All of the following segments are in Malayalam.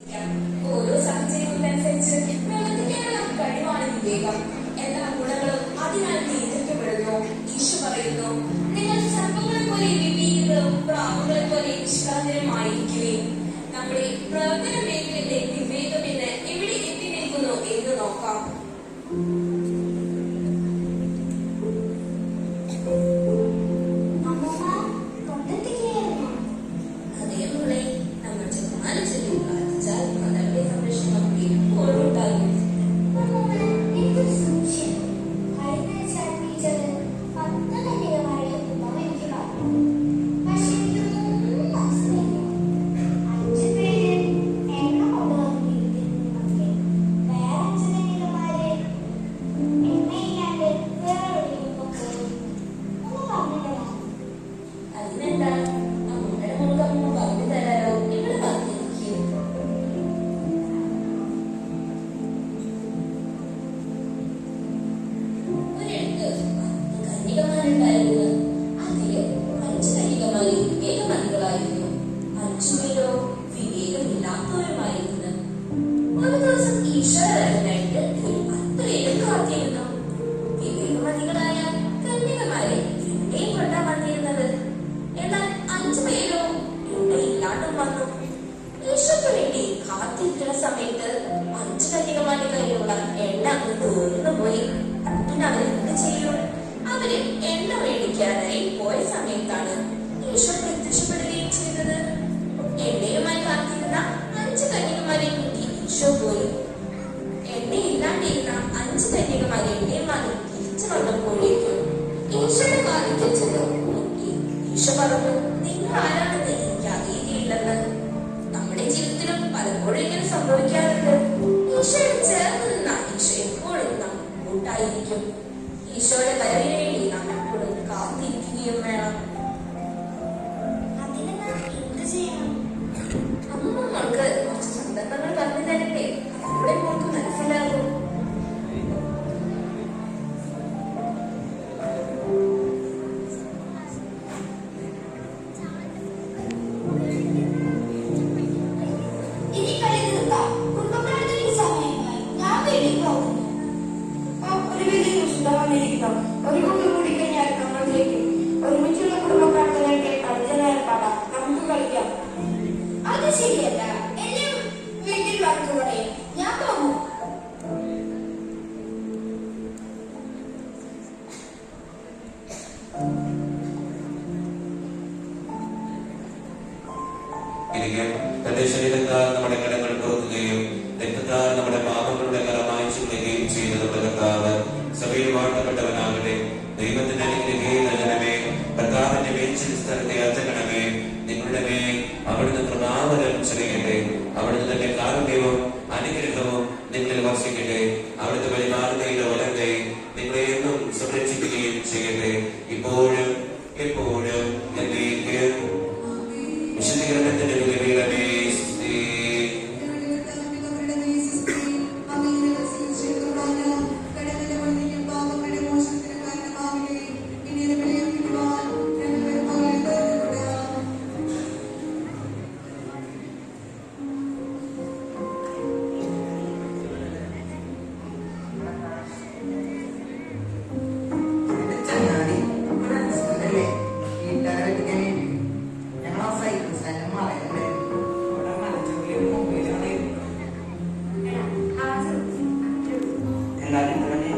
ഓരോ സാഹചര്യങ്ങൾക്കനുസരിച്ച് പ്രവർത്തിക്കാനുള്ള കഴിവാണ് വിവേകം എല്ലാ ഗുണങ്ങളും അതിനാൽ നിയന്ത്രിക്കപ്പെടുന്നു ഈശു പറയുന്നു നിങ്ങൾ സർപ്പങ്ങളെ പോലെ വിവേകികളും പ്രാവുകളെ പോലെ നിഷ്കളങ്കരമായിരിക്കുകയും നമ്മുടെ പ്രവർത്തന മേഖലയിലെ വിവേകം എന്ന് എവിടെ എത്തി നിൽക്കുന്നു എന്ന് നോക്കാം. ഏകമാനുണ്ടായിരുന്നു അതേ അഞ്ച് കന്യകമാരിൽ ഏകമാനികളായിരുന്നു അഞ്ചുപേരോ വിവേകമില്ലാത്തവരുമായിരുന്നു. ഒരു ദിവസം ഈശോ നിങ്ങൾ ആരാണെന്ന് എനിക്ക് അറിയുകയില്ലെന്ന് നമ്മുടെ ജീവിതത്തിലും പലപ്പോഴും ഇങ്ങനെ സംഭവിക്കാറുണ്ട്. ഈശോയിൽ ചേർന്ന് നിന്നാൽ ഈശോ എപ്പോഴും നാം കൂട്ടായിരിക്കും ഈശോയുടെ വരവിന് വേണ്ടി നാം എപ്പോഴും കാത്തിരിക്കുകയും വേണം. താമരം ചൊല്ലിക്കട്ടെ അവിടെ നിന്നൊക്കെ കാരുണ്യവും അനുഗ്രഹവും നിങ്ങളിൽ വർഷിക്കട്ടെ natin talaga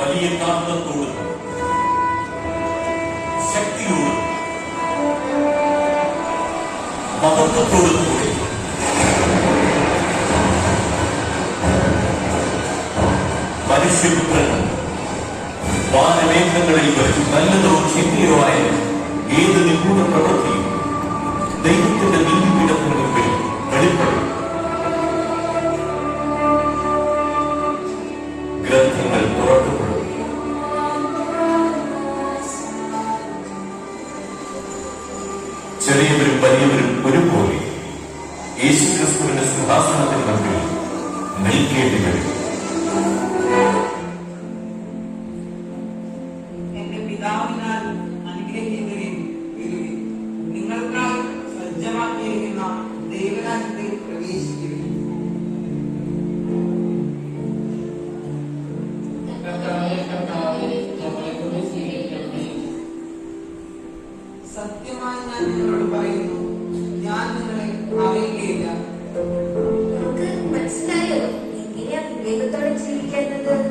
വലിയ കാന്തത്തോടും ശക്തിയോടും മഹത്വത്തോടും കൂടി. മനുഷ്യപുത്രൻ വാനമേഘങ്ങളിൽ വരും നല്ലതോ ചിന്തയോ ആയ ഏത് നിഗൂഢ പ്രവൃത്തിയും ദൈവം സിംഹാസനത്തിന് മുമ്പിൽ നിൽക്കേണ്ടി വരും എന്റെ പിതാവിനാൽ അനുഗ്രഹിക്കുകയും. നിങ്ങൾക്കായി സജ്ജമാക്കിയിരിക്കുന്ന ദൈവരാജ്യത്തിൽ പ്രവേശിക്കുകയും സത്യമായി ഞാൻ നിങ്ങളോട് together.